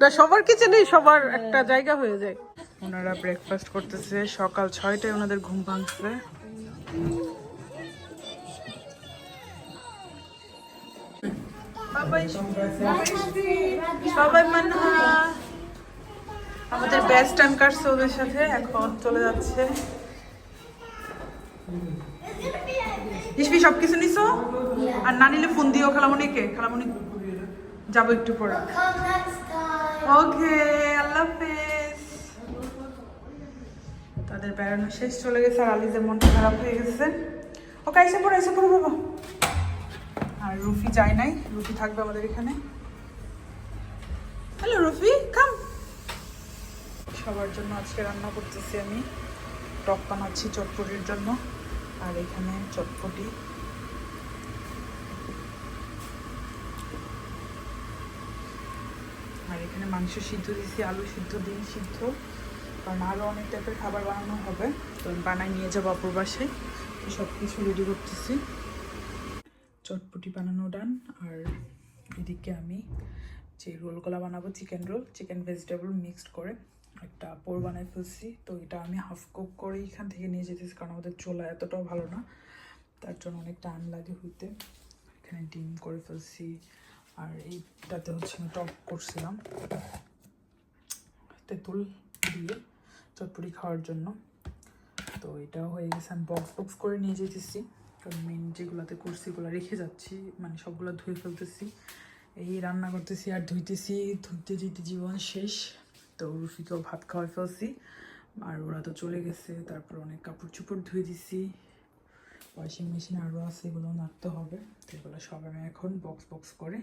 না, সবার কিচেনেই সবার একটা জায়গা হয়ে যায়। ওনারা ব্রেকফাস্ট করতেছে, সকাল ছয়টায় ওনাদের ঘুম ভাঙছে সবাই আমাদের বেস্ট কাটছে ওদের সাথে এখন চলে যাচ্ছে। ইসবি সব কিছু নিছো? আর না নিলে ফোন দিও, খালামণিকে। খালামণি যাব একটু পরে। ওকে আল্লাহ হাফেজ। তাদের বেড়ানো শেষ চলে গেছে আর আলিজের মনটা খারাপ হয়ে গেছে। ওকে, এসে পড়ো এসে পড়ো বাবা। আর রুফি যায় নাই। রুফি থাকবে আমাদের এখানে। হ্যালো রুফি কাম সবার জন্য আজকে রান্না করতেছি আমি। টক বানাচ্ছি চটপটির জন্য। আর এখানে চটপটি এখানে মাংস সিদ্ধ দিয়েছি, আলু সিদ্ধ, ডিম সিদ্ধ। কারণ আরও অনেক টাইপের খাবার বানানো হবে। তো বানাই নিয়ে যাব অপর সব কিছু রেডি করতেছি। চটপটি বানানো ডান। আর এদিকে আমি যে রোলগুলো বানাবো chicken roll chicken vegetable mixed করে একটা পোর বানাই ফেলছি। তো এটা আমি হাফ কুক করে এখান থেকে নিয়ে যেতেছি, কারণ আমাদের চোলা এতটাও ভালো না। তার জন্য অনেক টাইম লাগে হইতে এখানে ডিম করে ফেলছি। আর এইটাতে হচ্ছে আমি টপ করছিলাম। তেঁতুল দিয়ে চটপটি খাওয়ার জন্য। তো এটাও হয়ে গেছে, আমি বক্স বক্স করে নিয়ে যেতেছি। কারণ মেন যেগুলোতে করছি ওগুলো রেখে যাচ্ছি মানে সবগুলো ধুয়ে ফেলতেছি। এই রান্না করতেছি আর ধুইতেছি, ধুইতে ধুইতে জীবন শেষ। তো রুফিকেও ভাত খাওয়াই ফেলছি। আর ওরা তো চলে গেছে, তারপর অনেক কাপড় চোপড় ধুয়ে দিছি। ওয়াশিং মেশিন আরও আছে এগুলো নাড়তে হবে। তো এগুলো সব আমি এখন বক্স বক্স করে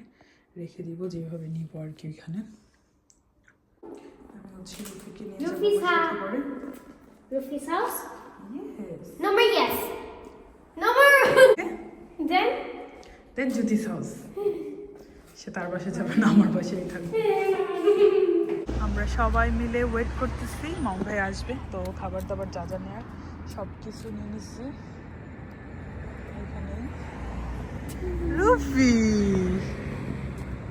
রেখে দিব যেভাবে নিব আর কি এখানে আমি হচ্ছে রুফিকে নিয়ে যাব. করে. দেন জ্যোতিষ হাউস সে তার বাসায় যাবে না আমার বাসায় থাকবে। আমরা সবাই মিলে ওয়েট করতেছি মাম ভাই আসবে তো খাবার দাবার যা যা নেওয়ার সব কিছু নিয়ে নিচ্ছি রুফি।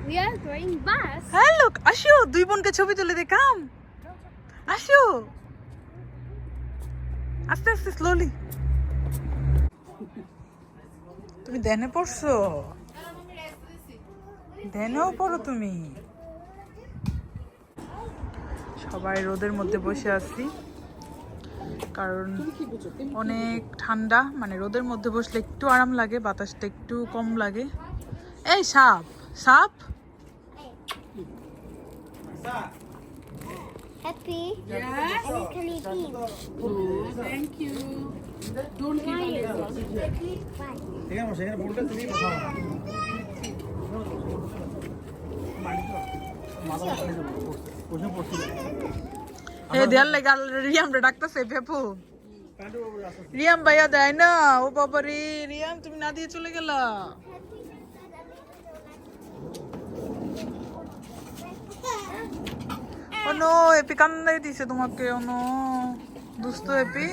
We are going bus. Hello আসো দুই বোনকে ছবি তুলে দেখাম। আসো আস্তে আস্তে স্লোলি তুমি ধ্যানে পড়ছো? ধ্যানেও পড়ো তুমি। সবাই রোদের মধ্যে বসে আছি। কারণ অনেক ঠান্ডা মানে রোদের মধ্যে বসলে একটু আরাম লাগে বাতাসটা একটু কম লাগে। এই সাপ সাপ? Happy. Yes. And can you eat? Thank you don't এখানে বসে এখানে বোর্ডটা তুমি বসাও মাথা বসে বসে পড়ছিল এ দেয়ার লাগে রিয়াম রে ডাকতেছে পেপু রিয়াম ভাইয়া দেয় না ও বাবা রে রিয়াম তুমি না দিয়ে চলে গেলা। ও নো এপি কান্দাই দিছে তোমাকে ও নো দুস্থ এপি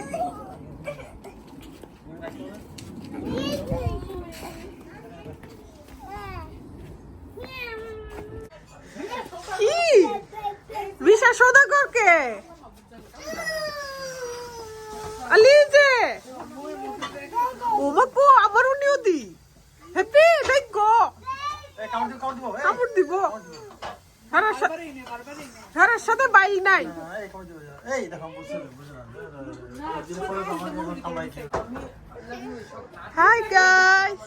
কি বিশা সৌদাগর কে আলিজে ও বাপু আবার উনিও দি হ্যাপি দেখ কাপড় দিব। হারার সাথে বাইল নাই। হাই গাইস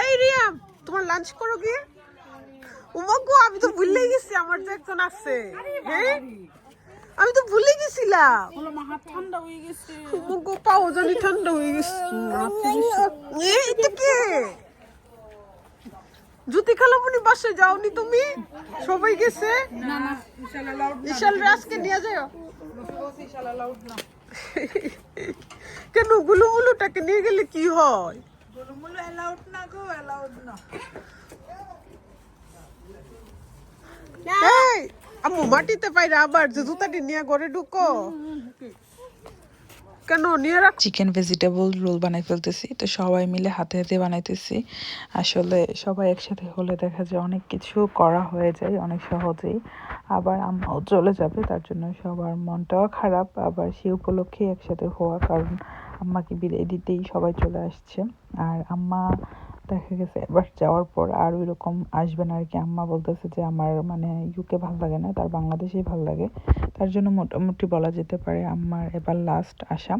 এই। রিয়াম তোমার লাঞ্চ করো কি উমগো আমি তো ভুলেই গেছি আমার যে একজন আছে। হ্যাঁ আমি তো ভুলে গেছিলাম। উমগো পাও জানি ঠান্ডা হয়ে গেছে। এটা কে? জুতি খালামুনি বাসে যাওনি তুমি? সবাই গেছে? ইশাল রাজকে নিয়ে যাও। কেন গুলু মুলুটাকে নিয়ে গেলে কি হয়? গুলুমুলু অ্যালাউড না গো অ্যালাউড না। এই আম্মু মাটিতে পাইরা আবার যে জুতাটি নিয়ে ঘরে ঢুকো। কেন নিয়ে রাখ। চিকেন ভেজিটেবল রোল বানাই ফেলতেছি। তো সবাই মিলে হাতে হাতে বানাইতেছি। আসলে সবাই একসাথে হলে দেখা যায় অনেক কিছু করা হয়ে যায় অনেক সহজেই। আবার আম্মাও চলে যাবে তার জন্য সবার মনটাও খারাপ। আবার সে উপলক্ষে একসাথে হওয়া কারণ আম্মাকে বিদায় দিতেই সবাই চলে আসছে। আর আম্মা দেখা গেছে এবার যাওয়ার পর আর ওই রকম আসবে না আর কি আম্মা বলতেছে যে আমার মানে ইউকে ভালো লাগে না, তার বাংলাদেশেই ভালো লাগে। তার জন্য মোটামুটি বলা যেতে পারে আমার এবার লাস্ট আসা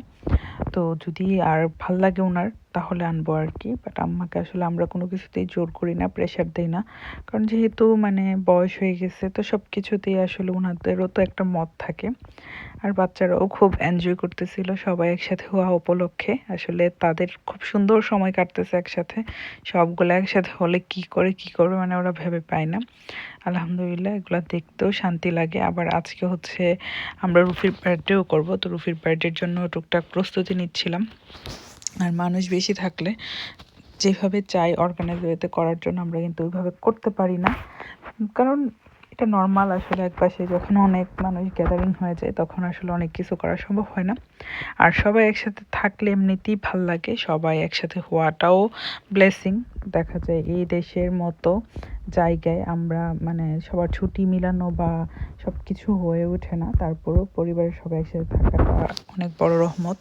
তো যদি আর ভালো লাগে ওনার তাহলে আনব আর কি বাট আম্মাকে আসলে আমরা কোনো কিছুতেই জোর করি না প্রেশার দিই না। কারণ যেহেতু মানে বয়স হয়ে গেছে, তো সব কিছুতেই আসলে ওনাদেরও তো একটা মত থাকে। আর বাচ্চারাও খুব এনজয় করতেছিল সবাই একসাথে হওয়া উপলক্ষে। আসলে তাদের খুব সুন্দর সময় কাটতেছে একসাথে। সবগুলো একসাথে হলে কি করে, কি করবে মানে ওরা ভেবে পায় না। আলহামদুলিল্লাহ, এগুলো দেখতেও শান্তি লাগে। আবার আজকে হচ্ছে আমরা রুফির বার্থডেও করব। তো রুফির বার্থডের জন্য টুকটাক প্রস্তুতি নিচ্ছিলাম। আর মানুষ বেশি থাকলে যেভাবে চাই অর্গানাইজ ওয়েতে করার জন্য আমরা কিন্তু ওইভাবে করতে পারি না। কারণ এটা নর্মাল আসলে এক পাশে যখন অনেক মানুষ গ্যাদারিং হয়ে যায় তখন আসলে অনেক কিছু করা সম্ভব হয় না। আর সবাই একসাথে থাকলে এমনিতেই ভালো লাগে, সবাই একসাথে হওয়াটাও ব্লেসিং দেখা যায় এই দেশের মতো জায়গায় আমরা মানে সবার ছুটি মিলানো বা সব কিছু হয়ে ওঠে না, তারপরেও পরিবারের সবাই একসাথে থাকাটা অনেক বড় রহমত।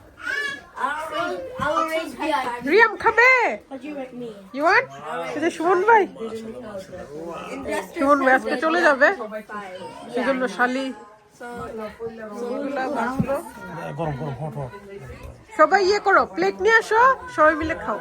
রিয়াম, খাবে? ইউ ওয়ান্ট এই সুমন ভাই। সুমন ভাই আজকে চলে যাবে। সেজন্য শালি। সবাই ইয়ে করো প্লেট নিয়ে আসো, সবাই মিলে খাও।